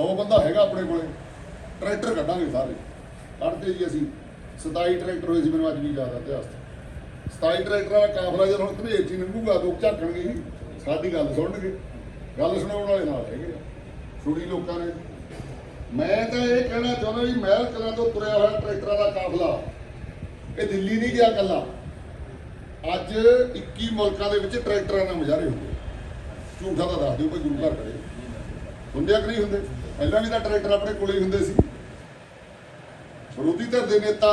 100 ਬੰਦਾ ਹੈਗਾ ਆਪਣੇ ਕੋਲੇ। ਟਰੈਕਟਰ ਕੱਢਾਂਗੇ ਸਾਰੇ। ਕੱਢਦੇ ਜੀ ਅਸੀਂ। 27 ਟਰੈਕਟਰ ਹੋਏ ਸੀ ਮੈਨੂੰ ਅੱਜ ਵੀ ਯਾਦ ਆ ਇਤਿਹਾਸ ਤੋਂ 27 ਟਰੈਕਟਰਾਂ ਦਾ ਕਾਫਲਾ ਜਦੋਂ ਹੁਣ ਧਨੇਰ ਚ ਹੀ ਲੰਘੂਗਾ ਦੋ ਝਾਕਣਗੇ ਹੀ ਸਾਡੀ ਗੱਲ ਸੁਣਨਗੇ। ਗੱਲ ਸੁਣਾਉਣ ਵਾਲੇ ਨਾਲ ਹੈਗੇ ਆ। ਸੁਣੀ ਲੋਕਾਂ ਨੇ। ਮੈਂ ਤਾਂ ਇਹ ਕਹਿਣਾ ਚਾਹੁੰਦਾ ਵੀ ਮਹਿਲ ਕਲਾਂ ਤੋਂ ਤੁਰਿਆ ਹੋਇਆ ਟਰੈਕਟਰਾਂ ਦਾ ਕਾਫਲਾ, ਇਹ ਦਿੱਲੀ ਨਹੀਂ ਗਿਆ ਕੱਲਾ ਅੱਜ 21 ਮੁਲਕਾਂ ਦੇ ਵਿੱਚ ਟਰੈਕਟਰਾਂ ਨਾਲ ਮੁਜ਼ਾਹਰੇ ਹੁੰਦੇ ਝੂਠਾ ਤਾਂ ਦੱਸ ਦਿਓ, ਕੋਈ ਗੁਰੂ ਘਰ ਖੜੇ ਹੁੰਦੇ ਕਿ ਨਹੀਂ ਹੁੰਦੇ? ਪਹਿਲਾਂ ਵੀ ਤਾਂ ਟਰੈਕਟਰ ਆਪਣੇ ਕੋਲੇ ਹੀ ਹੁੰਦੇ ਸੀ। ਵਿਰੋਧੀ ਧਿਰ ਦੇ ਨੇਤਾ,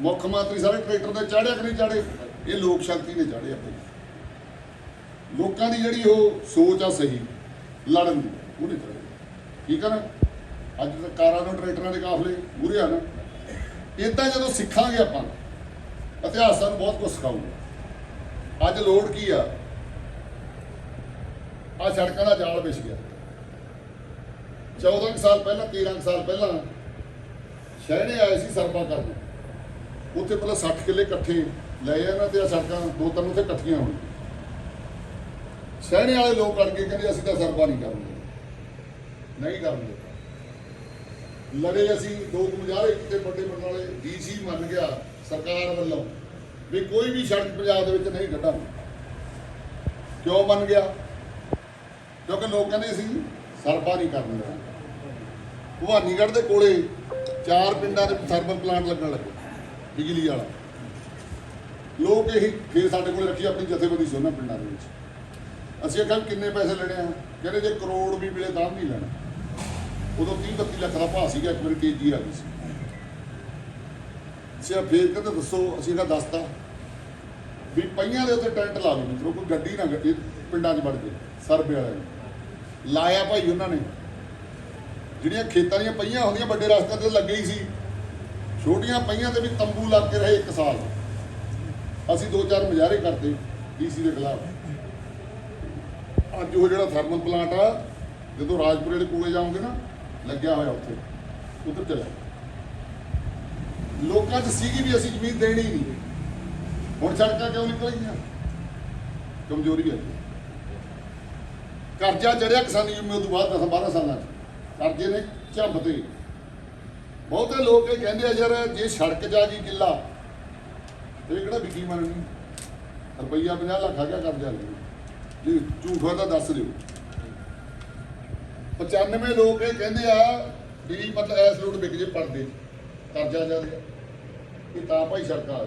ਮੁੱਖ ਮੰਤਰੀ ਸਾਰੇ ਟਰੈਕਟਰ ਤੇ ਚਾੜਿਆ ਕਿ ਨਹੀਂ ਚਾੜੇ ਇਹ ਲੋਕ ਸ਼ਕਤੀ ਨੇ ਚਾੜੇ ਆਪਣੇ। ਲੋਕਾਂ ਦੀ ਜਿਹੜੀ ਉਹ ਸੋਚ ਆ ਸਹੀ, ਲੜਨ ਦੀ, ਉਹ ਨਹੀਂ ਠੀਕ ਆ ਨਾ? ਅੱਜ ਤਾਂ ਕਾਰਾਂ ਨੂੰ ਟਰੈਕਟਰਾਂ ਦੇ ਕਾਫਲੇ ਮੂਰੇ ਆ ਨਾ। ਇਦਾਂ ਜਦੋਂ ਸਿੱਖਾਂਗੇ ਆਪਾਂ, ਇਤਿਹਾਸ ਸਾਨੂੰ ਬਹੁਤ ਕੁਝ ਸਿਖਾਊਗਾ। ਅੱਜ ਲੋੜ ਕੀ ਆ? ਆ ਸੜਕਾਂ ਦਾ ਜਾਲ ਵਿਛ ਗਿਆ। 14 ਕੁ ਸਾਲ ਪਹਿਲਾਂ 13 ਕੁ ਸਾਲ ਪਹਿਲਾਂ ਸ਼ਹਿਣੇ ਆਏ ਸੀ ਸਰਪਾ ਕਰਨ। ਉੱਥੇ ਪਹਿਲਾਂ 60 ਕਿੱਲੇ ਇਕੱਠੇ ਲਏ ਇਹਨਾਂ ਤੇ ਆ ਸੜਕਾਂ ਦੋ ਤਿੰਨ ਉੱਥੇ ਇਕੱਠੀਆਂ ਹੋਣ ਸ਼ਹਿਣੇ ਵਾਲੇ ਲੋਕ ਅੜ ਕੇ ਕਹਿੰਦੇ ਅਸੀਂ ਤਾਂ ਸਰਪਾ ਨਹੀਂ ਕਰਨਗੇ। ਨਹੀਂ ਕਰਨਗੇ। ਲੜੇ ਅਸੀਂ ਦੋ ਕੁ ਮੁਜ਼ਾਹਰੇ ਵੱਡੇ ਪਿੰਡ ਵਾਲੇ ਡੀਸੀ ਮੰਨ ਗਿਆ, ਸਰਕਾਰ ਵੱਲੋਂ, ਵੀ ਕੋਈ ਵੀ ਸੜਕ ਪੰਜਾਬ ਦੇ ਵਿੱਚ ਨਹੀਂ ਕੱਢਾਂਗੇ ਕਿਉਂ ਮੰਨ ਗਿਆ? ਕਿਉਂਕਿ ਲੋਕ ਕਹਿੰਦੇ ਸੀ ਸਰਪਾ ਨਹੀਂ ਕਰਨਾ ਭਵਾਨੀਗੜ੍ਹ ਦੇ ਕੋਲੇ ਚਾਰ ਪਿੰਡਾਂ ਦੇ ਥਰਮਲ ਪਲਾਂਟ ਲੱਗਣ ਲੱਗੇ, ਬਿਜਲੀ ਵਾਲਾ। ਲੋਕ ਇਹ ਫੇਰ ਸਾਡੇ ਕੋਲ ਰੱਖੀ ਆਪਣੀ ਜਥੇਬੰਦੀ ਸੀ ਉਹਨਾਂ ਪਿੰਡਾਂ ਦੇ ਵਿੱਚ। ਅਸੀਂ ਆਖਿਆ ਵੀ ਕਿੰਨੇ ਪੈਸੇ ਲੈਣੇ ਆ? ਕਹਿੰਦੇ ਜੇ ਕਰੋੜ ਵੀ ਮਿਲੇ ਤਾਂ ਨਹੀਂ ਲੈਣਾ। ਉਦੋਂ 30 32 ਲੱਖ ਦਾ ਭਾਅ ਸੀਗਾ, ਇੱਕ ਵਾਰੀ ਤੇਜ਼ੀ ਆ ਗਈ ਸੀ। ਸਿਆ ਫੇਰ ਕਹਿੰਦੇ ਦੱਸੋ, ਅਸੀਂ ਇਹਦਾ ਦੱਸਤਾ। ਵੀ ਪਈਆਂ ਦੇ ਉੱਤੇ ਟੈਂਟ ਲਾ ਲਓ ਮਿੱਤਰੋ, ਕੋਈ ਗੱਡੀ ਨਾ ਗੱਡੀ, ਪਿੰਡਾਂ 'ਚ ਵੜ ਜੇ ਸਰਬੇ ਵਾਲਿਆਂ ਨੇ। ਲਾਇਆ ਭਾਈ ਉਹਨਾਂ ਨੇ। ਜਿਹੜੀਆਂ ਖੇਤਾਂ ਦੀਆਂ ਪਈਆਂ ਹੁੰਦੀਆਂ, ਵੱਡੇ ਰਸਤੇ ਤੇ ਲੱਗੇ ਹੀ ਸੀ। ਛੋਟੀਆਂ ਪਈਆਂ ਤੇ ਵੀ ਤੰਬੂ ਲੱਗ ਕੇ ਰਹੇ ਇੱਕ ਸਾਲ। ਅਸੀਂ ਦੋ ਚਾਰ ਮੁਜ਼ਾਹਰੇ ਕਰਦੇ ਡੀਸੀ ਦੇ ਖਿਲਾਫ। ਅੱਜ ਉਹ ਜਿਹੜਾ ਥਰਮਲ ਪਲਾਂਟ ਆ, ਜਦੋਂ ਰਾਜਪੁਰੇ ਦੇ ਕੋਲੇ ਜਾਓਗੇ ਨਾ, ਲੱਗਿਆ ਹੋਇਆ ਉੱਥੇ, ਉੱਧਰ ਚਲਾ ਲੋਕਾਂ 'ਚ ਸੀਗੀ ਵੀ ਅਸੀਂ ਜ਼ਮੀਨ ਦੇਣੀ ਨਹੀਂ। ਹੁਣ ਸੜਕਾਂ ਕਿਉਂ ਨਿਕਲ ਗਈਆਂ? ਕਮਜ਼ੋਰੀ ਹੈ। ਕਰਜ਼ਾ ਚੜਿਆ ਕਿਸਾਨੀ ਯੂਨੀਅਨ ਤੋਂ ਬਾਅਦ 10 12 ਸਾਲਾਂ 'ਚ। ਕਰਜ਼ੇ ਨੇ ਝੰਬਤੇ ਬਹੁਤੇ ਲੋਕ ਇਹ ਕਹਿੰਦੇ ਆ, ਯਾਰ ਜੇ ਸੜਕ ਜਾ ਗਈ ਕਿੱਲਾ ਇਹ ਕਿਹੜਾ ਵਿਕੀ ਮੰਨਣੀ ਰੁਪਈਆ 50 ਲੱਖ ਆ ਗਿਆ ਕਰਜ਼ਾ ਲੈ ਜੇ ਝੂਠ ਹੋਇਆ ਤਾਂ ਦੱਸ ਦਿਓ। 95 ਲੋਕ ਇਹ ਕਹਿੰਦੇ ਆ ਵੀ ਮਤਲਬ ਐਸ ਲੋਟ ਵਿਕ ਜੇ ਪੜਦੇ, ਕਰਜ਼ਾ ਜਾ ਰਿਹਾ ਇਹ ਤਾਂ ਭਾਈ ਸੜਕਾਂ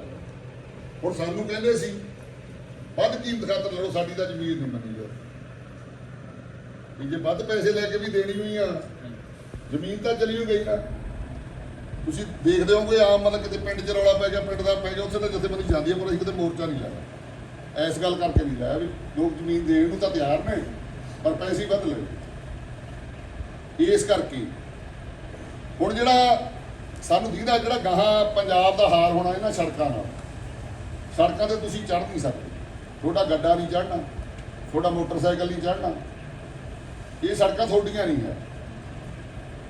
ਹੁਣ ਸਾਨੂੰ ਕਹਿੰਦੇ ਸੀ, ਵੱਧ ਕੀਮਤ ਖਾਤਰ ਲੜੋ, ਸਾਡੀ ਤਾਂ ਜ਼ਮੀਰ ਨਹੀਂ ਮੰਨੀ ਜਾ ਵੀ ਜੇ ਵੱਧ ਪੈਸੇ ਲੈ ਕੇ ਵੀ ਦੇਣੀ ਹੋਈ ਆ ਜ਼ਮੀਨ ਤਾਂ ਚਲੀ ਹੋ ਗਈ ਨਾ। ਤੁਸੀਂ ਦੇਖਦੇ ਹੋਗੇ ਆਮ ਮਤਲਬ ਕਿਤੇ ਪਿੰਡ 'ਚ ਰੌਲਾ ਪੈ ਗਿਆ, ਪਿੰਡ ਦਾ ਪੈ ਗਿਆ, ਉੱਥੇ ਤਾਂ ਜਥੇਬੰਦੀ ਜਾਂਦੀ ਹੈ, ਪਰ ਅਸੀਂ ਕਿਤੇ ਮੋਰਚਾ ਨਹੀਂ ਲਾਇਆ। ਐਸ ਗੱਲ ਕਰਕੇ ਨਹੀਂ ਲਾਇਆ ਵੀ ਲੋਕ ਜ਼ਮੀਨ ਦੇਣ ਨੂੰ ਤਾਂ ਤਿਆਰ ਨੇ, ਪਰ ਪੈਸੇ ਵੱਧ ਲੈ ਇਸ ਕਰਕੇ ਹੁਣ ਜਿਹੜਾ ਸਾਨੂੰ ਦੀਦਾ ਜਿਹੜਾ ਗਾਹਾਂ ਪੰਜਾਬ ਦਾ ਹਾਲ ਹੋਣਾ ਇਹਨਾਂ ਸੜਕਾਂ ਨਾਲ ਸੜਕਾਂ ਤੇ ਤੁਸੀਂ ਚੜ੍ਹ ਨਹੀਂ ਸਕਦੇ। ਤੁਹਾਡਾ ਗੱਡਾ ਨਹੀਂ ਚੜ੍ਹਨਾ, ਤੁਹਾਡਾ ਮੋਟਰਸਾਈਕਲ ਨਹੀਂ ਚੜ੍ਹਨਾ। ਇਹ ਸੜਕਾਂ ਤੁਹਾਡੀਆਂ ਨਹੀਂ ਹੈ।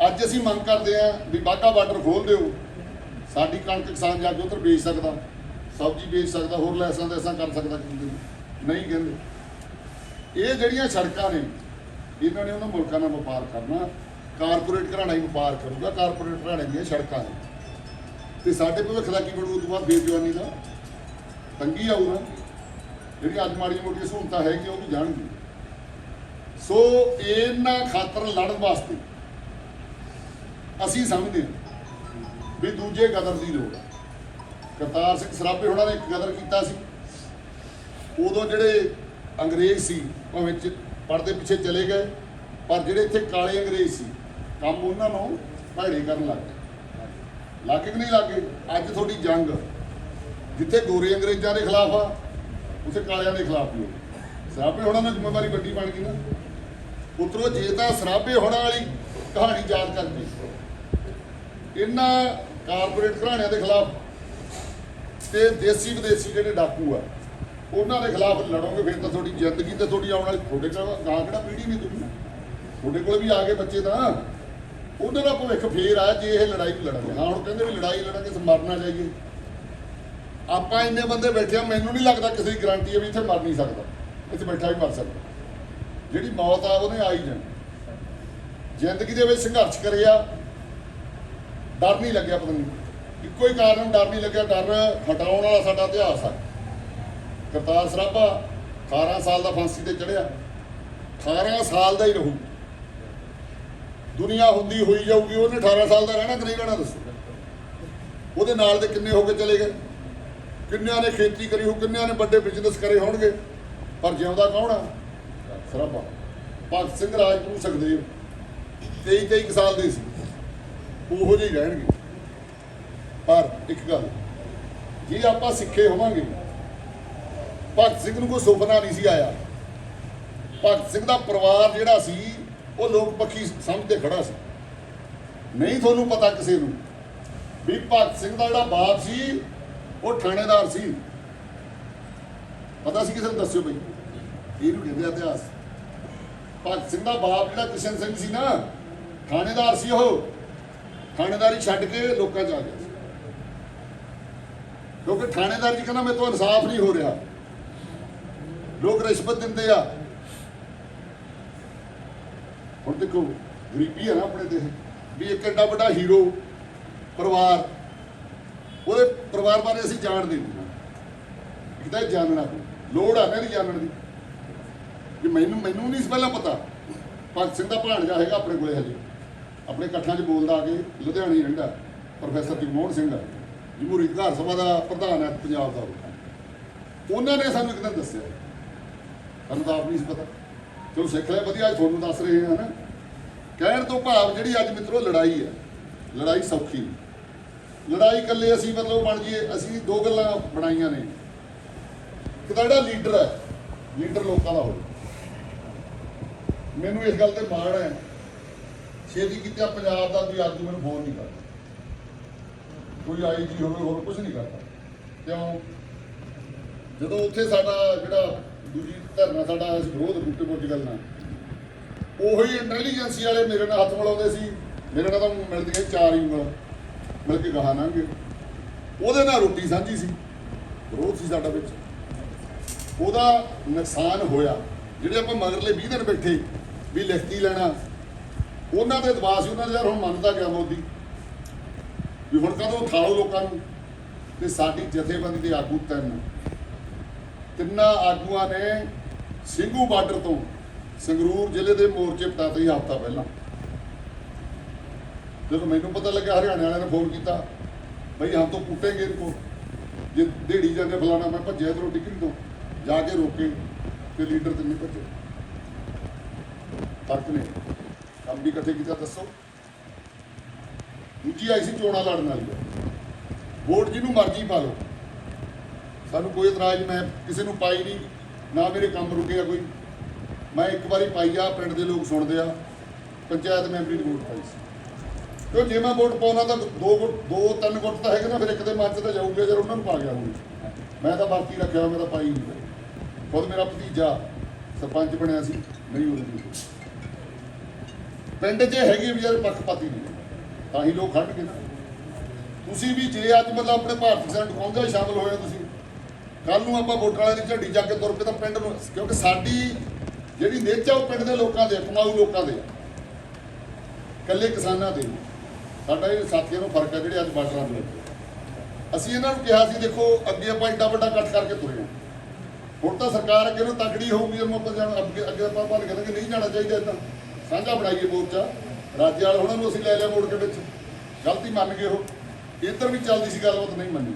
ਅੱਜ ਅਸੀਂ ਮੰਗ ਕਰਦੇ ਹਾਂ ਵੀ ਬਾਗਾ ਬਾਰਡਰ ਖੋਲ ਦਿਓ। ਸਾਡੀ ਕਣਕ ਕਿਸਾਨ ਜਾ ਕੇ ਉੱਧਰ ਵੇਚ ਸਕਦਾ। ਸਬਜ਼ੀ ਵੇਚ ਸਕਦਾ, ਹੋਰ ਲੈਸਾਂ ਤੇ ਕਰ ਸਕਦਾ ਨਹੀਂ ਕਹਿੰਦੇ। ਇਹ ਜਿਹੜੀਆਂ ਸੜਕਾਂ ਨੇ, ਇਹਨਾਂ ਨੇ ਉਹਨਾਂ ਮੁਲਕਾਂ ਨਾਲ ਵਪਾਰ ਕਰਨਾ। ਕਾਰਪੋਰੇਟ ਘਰਾਣਾ ਹੀ ਵਪਾਰ ਕਰੂਗਾ, ਕਾਰਪੋਰੇਟ ਘਰਾਣੇ ਦੀਆਂ ਸੜਕਾਂ ਨੇ। ਤੇ ਸਾਡੇ ਭਵਿੱਖ ਦਾ ਕੀ ਬਣੂ, ਉਸ ਤੋਂ ਬਾਅਦ ਬੇਜਵਾਨੀ ਦਾ ਤੰਗੀ ਆਊਗਾ। ਜਿਹੜੀ ਅੱਜ ਮਾੜੀਆਂ ਮੋਟੀਆਂ ਸਹੂਲਤਾਂ ਹੈਗੀਆਂ, ਉਹ ਵੀ ਜਾਣਗੇ। ਸੋ ਇਹਨਾਂ ਖਾਤਰ ਲੜਨ ਵਾਸਤੇ ਅਸੀਂ ਸਮਝਦੇ ਹਾਂ ਵੀ ਦੂਜੇ ਕਦਰ ਦੀ ਲੋੜ ਹੈ। ਕਰਤਾਰ ਸਿੰਘ ਸਰਾਭੇ ਹੋਣਾ ਨੇ ਇੱਕ ਗਦਰ ਕੀਤਾ ਸੀ। ਉਦੋਂ ਜਿਹੜੇ ਅੰਗਰੇਜ਼ ਸੀ, ਭਾਵੇਂ ਚ ਪਰਦੇ ਪਿੱਛੇ ਚਲੇ ਗਏ, ਪਰ ਜਿਹੜੇ ਇੱਥੇ ਕਾਲੇ ਅੰਗਰੇਜ਼ ਸੀ, ਕੰਮ ਉਹਨਾਂ ਨੂੰ ਭੈੜੇ ਕਰਨ ਲੱਗ ਗਏ। ਲੱਗ ਕਿ ਨਹੀਂ ਲੱਗੇ ਅੱਜ ਤੁਹਾਡੀ ਜੰਗ। ਜਿੱਥੇ ਗੋਰੇ ਅੰਗਰੇਜ਼ਾਂ ਦੇ ਖਿਲਾਫ ਆ, ਉੱਥੇ ਕਾਲਿਆਂ ਦੇ ਖਿਲਾਫ ਵੀ ਹੋਊ। ਸਰਾਭੇ ਹੋਣਾ ਦੀ ਜ਼ਿੰਮੇਵਾਰੀ ਵੱਡੀ ਬਣ ਗਈ ਨਾ। ਉਤਰੋ ਜੇ ਤਾਂ ਸਰਾਭੇ ਹੋਣਾ ਵਾਲੀ ਕਹਾਣੀ ਯਾਦ ਕਰਕੇ ਇਹਨਾਂ ਕਾਰਪੋਰੇਟ ਘਰਾਣਿਆਂ ਦੇ ਖਿਲਾਫ ਤੇ ਦੇਸੀ ਵਿਦੇਸੀ ਜਿਹੜੇ ਡਾਕੂ ਆ, ਉਹਨਾਂ ਦੇ ਖਿਲਾਫ ਲੜੋਗੇ, ਫਿਰ ਤਾਂ ਤੁਹਾਡੀ ਜ਼ਿੰਦਗੀ ਤੇ ਤੁਹਾਡੀ ਆਉਣ ਵਾਲੀ, ਤੁਹਾਡੇ ਕੋਲ ਗਾਂ ਕਿਹੜਾ ਪੀੜ੍ਹੀ ਨਹੀਂ ਤੁਸੀਂ? ਤੁਹਾਡੇ ਕੋਲ ਵੀ ਆ ਗਏ ਬੱਚੇ ਤਾਂ। ਉਹਨਾਂ ਦਾ ਭਵਿੱਖ ਫੇਰ ਆ, ਜੇ ਇਹ ਲੜਾਈ ਲੜਾਂਗੇ ਹਾਂ, ਹੁਣ ਕਹਿੰਦੇ ਵੀ ਲੜਾਈ ਲੜਾਂਗੇ ਮਰਨਾ ਜਾਈਏ। ਆਪਾਂ ਇੰਨੇ ਬੰਦੇ ਬੈਠੇ ਆ, ਮੈਨੂੰ ਨਹੀਂ ਲੱਗਦਾ ਕਿਸੇ ਦੀ ਗਾਰੰਟੀ ਹੈ ਵੀ ਇੱਥੇ ਮਰ ਨਹੀਂ ਸਕਦਾ। ਇੱਥੇ ਬੈਠਾ ਵੀ ਮਰ ਸਕਦਾ। ਜਿਹੜੀ ਮੌਤ ਆ, ਉਹਨੇ ਆਈ ਜਾਣੀ। ਜ਼ਿੰਦਗੀ ਦੇ ਵਿੱਚ ਸੰਘਰਸ਼ ਕਰਿਆ ਡਰ ਨਹੀਂ ਲੱਗਿਆ ਪਤਾ ਨਹੀਂ। ਇੱਕੋ ਹੀ ਕਾਰਨ ਡਰ ਨਹੀਂ ਲੱਗਿਆ, ਡਰ ਹਟਾਉਣ ਵਾਲਾ ਸਾਡਾ ਇਤਿਹਾਸ ਆ। ਕਰਤਾਰ ਸਰਾਭਾ 18 ਸਾਲ ਦਾ ਫਾਂਸੀ ਤੇ ਚੜਿਆ 18 ਸਾਲ ਦਾ ਹੀ ਰਹੂ। ਦੁਨੀਆ ਹੁੰਦੀ ਹੋਈ ਜਾਊਗੀ, ਉਹਨੇ 18 ਸਾਲ ਦਾ ਰਹਿਣਾ ਕਿ ਨਹੀਂ ਰਹਿਣਾ ਦੱਸੋ। ਉਹਦੇ ਨਾਲ ਦੇ ਕਿੰਨੇ ਹੋ ਕੇ ਚਲੇ ਗਏ? ਕਿੰਨਿਆਂ ਨੇ ਖੇਤੀ ਕਰੀ ਹੋ ਕਿੰਨਿਆਂ ਨੇ ਵੱਡੇ ਬਿਜ਼ਨਸ ਕਰੇ ਹੋਣਗੇ? ਪਰ ਜਿਉਂਦਾ ਕੌਣ ਆ? ਸਰਾਭਾ। ਭਗਤ ਸਿੰਘ ਰਾਜਪੂਤ ਸੁਖਦੇਵ 23 23 ਸਾਲ ਦੇ ਸੀ। ਉਹੋ ਜਿਹੇ ਰਹਿਣਗੇ। ਪਰ ਇੱਕ ਗੱਲ, ਜੇ ਆਪਾਂ ਸਿੱਖੇ ਹੋਵਾਂਗੇ, ਭਗਤ ਸਿੰਘ ਨੂੰ ਕੋਈ ਸੁਪਨਾ ਨਹੀਂ ਸੀ ਆਇਆ। ਭਗਤ ਸਿੰਘ ਦਾ ਪਰਿਵਾਰ ਜਿਹੜਾ ਸੀ, ਉਹ ਲੋਕ ਪੱਖੀ ਸਮਝਦੇ ਖੜਾ ਸੀ। ਨਹੀਂ ਤੁਹਾਨੂੰ ਪਤਾ ਕਿਸੇ ਨੂੰ ਵੀ ਭਗਤ ਸਿੰਘ ਦਾ ਜਿਹੜਾ ਬਾਪ ਸੀ, ਉਹ ਥਾਣੇਦਾਰ ਸੀ। ਪਤਾ ਸੀ ਕਿਸੇ ਨੂੰ ਦੱਸਿਓ ਬਈ, ਇਹਨੂੰ ਕਹਿੰਦੇ ਇਤਿਹਾਸ। ਭਗਤ ਸਿੰਘ ਦਾ ਬਾਪ ਜਿਹੜਾ ਕਿਸ਼ਨ ਸਿੰਘ ਸੀ ਨਾ ਥਾਣੇਦਾਰ ਸੀ ਉਹ। ਥਾਣੇਦਾਰੀ ਛੱਡ ਕੇ ਲੋਕਾਂ 'ਚ ਆ ਗਿਆ। ਕਿਉਂਕਿ ਥਾਣੇਦਾਰ ਜੀ ਕਹਿੰਦਾ ਮੇਰੇ ਤੋਂ ਇਨਸਾਫ ਨਹੀਂ ਹੋ ਰਿਹਾ। ਲੋਕ ਰਿਸ਼ਵਤ ਦਿੰਦੇ ਆ। ਹੁਣ ਦੇਖੋ, ਗਰੀਬੀ ਹੈ ਨਾ ਆਪਣੇ ਦੇਸ਼ ਵੀ ਇੱਕ ਐਡਾ ਵੱਡਾ ਹੀਰੋ ਪਰਿਵਾਰ, ਉਹਦੇ ਪਰਿਵਾਰ ਬਾਰੇ ਅਸੀਂ ਜਾਣਦੇ ਨਹੀਂ ਇੱਕ ਜਾਣਨਾ ਲੋੜ ਆ ਨਾ ਜਾਣਨ ਦੀ। ਕਿ ਮੈਨੂੰ ਮੈਨੂੰ ਨਹੀਂ ਸੀ ਪਹਿਲਾਂ ਪਤਾ। ਭਗਤ ਸਿੰਘ ਦਾ ਭਾਣਜਾ ਹੈਗਾ ਆਪਣੇ ਕੋਲੇ ਹਜੇ। ਆਪਣੇ ਇਕੱਠਾਂ 'ਚ ਬੋਲਦਾ ਆ ਕੇ ਲੁਧਿਆਣੇ ਰਹਿੰਦਾ ਪ੍ਰੋਫੈਸਰ ਜਗਮੋਹਨ ਸਿੰਘ ਜਮਹੂਰੀ ਅਧਿਕਾਰ ਸਭਾ ਦਾ ਪ੍ਰਧਾਨ ਹੈ ਪੰਜਾਬ ਦਾ ਉਹ। ਉਹਨਾਂ ਨੇ ਸਾਨੂੰ ਇੱਕ ਦਿਨ ਦੱਸਿਆ। ਸਾਨੂੰ ਤਾਂ ਆਪ ਨਹੀਂ ਸੀ ਪਤਾ। ਚਲੋ ਸਿੱਖ ਲਿਆ ਵਧੀਆ, ਅੱਜ ਤੁਹਾਨੂੰ ਦੱਸ ਰਹੇ ਹਾਂ ਨਾ। ਕਹਿਣ ਤੋਂ ਭਾਵ ਜਿਹੜੀ ਅੱਜ ਮਿੱਤਰੋ ਲੜਾਈ ਹੈ, ਲੜਾਈ ਸੌਖੀ ਲੜਾਈ ਇਕੱਲੇ ਅਸੀਂ ਮਤਲਬ ਬਣ ਜੀਏ ਅਸੀਂ ਦੋ ਗੱਲਾਂ ਬਣਾਈਆਂ ਨੇ। ਇੱਕ ਤਾਂ ਜਿਹੜਾ ਲੀਡਰ ਹੈ, ਲੀਡਰ ਲੋਕਾਂ ਦਾ ਹੋਵੇ। ਮੈਨੂੰ ਇਸ ਗੱਲ ਤੇ ਮਾਣ ਹੈ ਛੇਤੀ ਕੀਤਾ ਪੰਜਾਬ ਦਾ ਕੋਈ ਆਦਮੀ ਮੈਨੂੰ ਫੋਨ ਨਹੀਂ ਕਰਦਾ। ਕੋਈ ਆਈ ਜੀ ਹੋਵੇ, ਹੋਰ ਕੁਝ ਨਹੀਂ ਕਰਦਾ। ਕਿਉਂ? ਜਦੋਂ ਉੱਥੇ ਸਾਡਾ ਜਿਹੜਾ ਦੂਜੀ ਧਰਨਾ, ਸਾਡਾ ਸੀ ਵਿਰੋਧ ਬੂਟੇ ਪੋਰਚੁਗਲ ਨਾਲ, ਉਹੀ ਇੰਟੈਲੀਜੈਂਸੀ ਵਾਲੇ ਮੇਰੇ ਨਾਲ ਹੱਥ ਮਿਲਾਉਂਦੇ ਸੀ। ਮੇਰੇ ਨਾਲ ਤਾਂ ਮਿਲਦੀਆਂ ਚਾਰ ਹੀ ਉਂਗਲ ਮਿਲ ਕੇ ਗਾਹਾਂ ਲੰਘੇ। ਉਹਦੇ ਨਾਲ ਰੋਟੀ ਸਾਂਝੀ ਸੀ। ਵਿਰੋਧ ਸੀ ਸਾਡਾ ਵਿੱਚ। ਉਹਦਾ ਨੁਕਸਾਨ ਹੋਇਆ। ਜਿਹੜੇ ਆਪਾਂ ਮਗਰਲੇ 20 ਦਿਨ ਬੈਠੇ, ਵੀ ਲਿਖਤੀ ਲੈਣਾ ਉਹਨਾਂ ਦੇ ਦਬਾਅ ਸੀ, ਉਹਨਾਂ ਦੇ ਯਾਰ ਹੁਣ ਮੰਨਦਾ ਗਿਆ ਮੋਦੀ ਵੀ ਹੁਣ ਕਦੋਂ ਖਾਲੋ ਲੋਕਾਂ ਨੂੰ? ਤੇ ਸਾਡੀ ਜਥੇਬੰਦੀ ਦੇ ਆਗੂ ਤਿੰਨ। ਤਿੰਨਾਂ ਆਗੂਆਂ ਨੇ ਸਿੰਘੂ ਬਾਰਡਰ ਤੋਂ ਸੰਗਰੂਰ ਜ਼ਿਲ੍ਹੇ ਦੇ ਮੋਰਚੇ ਪਟਾਤੇ ਹਫ਼ਤਾ ਪਹਿਲਾਂ। ਜਦੋਂ ਮੈਨੂੰ ਪਤਾ ਲੱਗਾ ਹਰਿਆਣੇ ਵਾਲਿਆਂ ਨੇ ਫੋਨ ਕੀਤਾ ਭਈ ਹਮ ਤੋਂ ਕੁੱਟेंगे ਇਨਕੋ। ਜੇ ਢੇੜੀ ਜਾਂਦੇ ਫਲਾਣਾ, ਮੈਂ ਭੱਜਿਆ ਇਧਰੋਂ ਟਿਕਟ ਤੋਂ। ਜਾ ਕੇ ਰੋਕੇ ਤੇ ਲੀਡਰ ਤੇ ਨਹੀਂ ਭੱਜੇ। ਤੱਕ ਨੇ। ਕੰਮ ਵੀ ਇਕੱਠੇ ਕੀਤਾ, ਦੱਸੋ। ਦੂਜੀ ਆਈ ਸੀ ਚੋਣਾਂ ਲੜਨ ਵਾਲੀ। ਹੈ। ਵੋਟ ਜਿਹਨੂੰ ਮਰਜ਼ੀ ਪਾ ਲਓ। ਸਾਨੂੰ ਕੋਈ ਇਤਰਾਜ਼, ਮੈਂ ਕਿਸੇ ਨੂੰ ਪਾਈ ਨਹੀਂ। ਨਾ ਮੇਰੇ ਕੰਮ ਰੁਕਿਆ ਕੋਈ। ਮੈਂ ਇੱਕ ਵਾਰੀ ਪਾਈ ਆ, ਪਿੰਡ ਦੇ ਲੋਕ ਸੁਣਦੇ ਆ। ਪੰਚਾਇਤ ਮੈਂਬਰੀ ਦੀ ਵੋਟ ਪਾਈ ਸੀ। ਕਿਉਂ ਜੇ ਮੈਂ ਵੋਟ ਪਾਉਣਾ ਤਾਂ ਦੋ ਦੋ, ਤਿੰਨ ਵੋਟ ਤਾਂ ਹੈਗੇ ਨਾ, ਫਿਰ ਇੱਕ ਦੇ ਮਨ 'ਚ ਤਾਂ ਜਾਊਗਾ ਜਦ ਉਹਨਾਂ ਨੂੰ ਪਾ ਗਿਆ ਹੁਣ ਮੈਂ ਤਾਂ ਬਾਕੀ ਰੱਖਿਆ ਮੈਂ ਤਾਂ ਪਾਈ ਨਹੀਂ। ਖੁਦ ਮੇਰਾ ਭਤੀਜਾ ਸਰਪੰਚ ਬਣਿਆ ਸੀ, ਨਹੀਂ ਉਹਦੇ ਦੀ ਪਿੰਡ 'ਚ ਹੈਗੇ ਵੀ ਯਾਰ ਪੱਖਪਾਤੀ ਨਹੀਂ। ਤਾਂ ਹੀ ਲੋਕ ਖੜ ਕੇ ਤੁਸੀਂ ਵੀ ਜੇ ਅੱਜ ਮਤਲਬ ਆਪਣੇ ਭਾਰਤ ਕਿਸਾਨ ਟਕਾਉਂਦੇ ਸ਼ਾਮਲ ਹੋਏ ਹੋ ਤੁਸੀਂ ਕੱਲ ਨੂੰ ਆਪਾਂ ਵੋਟਾਂ ਵਾਲਿਆਂ ਦੀ ਝੰਡੀ ਜਾ ਕੇ ਤੁਰ ਪਏ ਤਾਂ ਪਿੰਡ ਨੂੰ, ਕਿਉਂਕਿ ਸਾਡੀ ਜਿਹੜੀ ਨੇਚਾ ਉਹ ਪਿੰਡ ਦੇ ਲੋਕਾਂ ਦੇ ਕਮਾਊ ਲੋਕਾਂ ਦੇ ਆ। ਇਕੱਲੇ ਕਿਸਾਨਾਂ ਦੇ ਸਾਡਾ ਇਹ ਸਾਥੀਆਂ ਨੂੰ ਫ਼ਰਕ ਹੈ ਜਿਹੜੇ ਅੱਜ ਬਾਰਡਰਾਂ ਦੇ ਲੱਗੇ ਅਸੀਂ ਇਹਨਾਂ ਨੂੰ ਕਿਹਾ ਸੀ, ਦੇਖੋ, ਅੱਗੇ ਆਪਾਂ ਏਡਾ ਵੱਡਾ ਇਕੱਠ ਕਰਕੇ ਤੁਰੇ ਹੁਣ ਤਾਂ ਸਰਕਾਰ ਅੱਗੇ ਨੂੰ ਤਕੜੀ ਹੋਊਗੀ ਜਦੋਂ ਆਪਾਂ ਜਾਣ, ਅੱਗੇ ਅੱਗੇ ਆਪਾਂ ਭਾਲ ਕਹਿੰਦੇ ਨਹੀਂ ਜਾਣਾ ਚਾਹੀਦਾ ਇਦਾਂ। ਸਾਂਝਾ ਬਣਾਈਏ ਮੋਰਚਾ, ਰਾਜੇ ਵਾਲੇ ਉਹਨਾਂ ਨੂੰ ਅਸੀਂ ਲੈ ਲਿਆ ਮੋੜ ਕੇ ਵਿੱਚ। ਗਲਤੀ ਮੰਨ ਗਏ ਉਹ। ਇੱਧਰ ਵੀ ਚੱਲਦੀ ਸੀ ਗੱਲਬਾਤ, ਨਹੀਂ ਮੰਨੀ।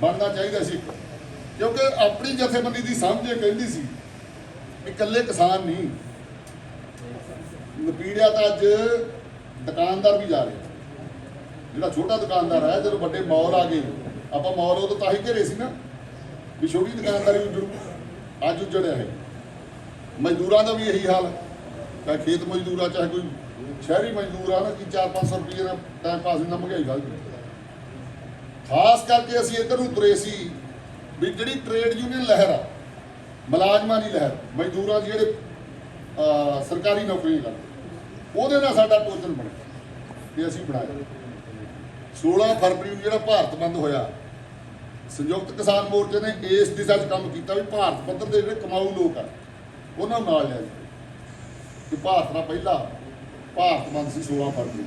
ਬਣਨਾ ਚਾਹੀਦਾ ਸੀ ਇੱਕ। ਕਿਉਂਕਿ ਆਪਣੀ ਜਥੇਬੰਦੀ ਦੀ ਸਮਝ ਕਹਿੰਦੀ ਸੀ ਵੀ ਇਕੱਲੇ ਕਿਸਾਨ ਨਹੀਂ। ਨਪੀੜਿਆ ਤਾਂ ਅੱਜ ਦੁਕਾਨਦਾਰ ਵੀ ਜਾ ਰਹੇ। ਜਿਹੜਾ ਛੋਟਾ ਦੁਕਾਨਦਾਰ ਹੈ ਜਦੋਂ ਵੱਡੇ ਮਾਲ ਆ ਗਏ। ਆਪਾਂ ਮਾਲ ਉਦੋਂ ਤਾਂ ਹੀ ਘੇਰੇ ਸੀ ਨਾ। ਵੀ ਛੋਟੀ ਦੁਕਾਨਦਾਰੀ ਉੱਜੜ ਅੱਜ ਉੱਜੜਿਆ ਹੈ ਮਜ਼ਦੂਰਾਂ ਦਾ ਵੀ ਇਹੀ ਹਾਲ ਹੈ। ਚਾਹੇ ਖੇਤ ਮਜ਼ਦੂਰ ਆ, ਚਾਹੇ ਕੋਈ ਸ਼ਹਿਰੀ ਮਜ਼ਦੂਰ ਆ ਨਾ ਕਿ 4-500 ਰੁਪਏ ਦਾ ਟਾਈਮ ਪਾਸ ਹੁੰਦਾ ਮਹਿੰਗਾਈ ਵੱਧ ਖਾਸ ਕਰਕੇ ਅਸੀਂ ਇੱਧਰ ਨੂੰ ਤੁਰੇ ਸੀ ਵੀ ਜਿਹੜੀ ਟ੍ਰੇਡ ਯੂਨੀਅਨ ਲਹਿਰ ਆ, ਮੁਲਾਜ਼ਮਾਂ ਦੀ ਲਹਿਰ, ਮਜ਼ਦੂਰਾਂ ਦੀ ਜਿਹੜੇ ਸਰਕਾਰੀ ਨੌਕਰੀਆਂ ਕਰਦੇ, ਉਹਦੇ ਨਾਲ ਸਾਡਾ ਟੋਚਨ ਬਣਿਆ ਤੇ ਅਸੀਂ ਬਣਾਇਆ। 16 ਫਰਵਰੀ ਨੂੰ ਜਿਹੜਾ ਭਾਰਤ ਬੰਦ ਹੋਇਆ, ਸੰਯੁਕਤ ਕਿਸਾਨ ਮੋਰਚੇ ਨੇ ਇਸ ਦਿਸ਼ਾ 'ਚ ਕੰਮ ਕੀਤਾ ਵੀ ਭਾਰਤ ਪੱਧਰ ਦੇ ਜਿਹੜੇ ਕਮਾਊ ਲੋਕ ਆ, ਉਹਨਾਂ ਨੂੰ ਨਾਲ ਲਿਆ ਜੀ ਕਿ ਭਾਰਤ ਨਾਲ ਪਹਿਲਾ ਭਾਰਤ ਬੰਦ ਸੀ 16 ਫਰਵਰੀ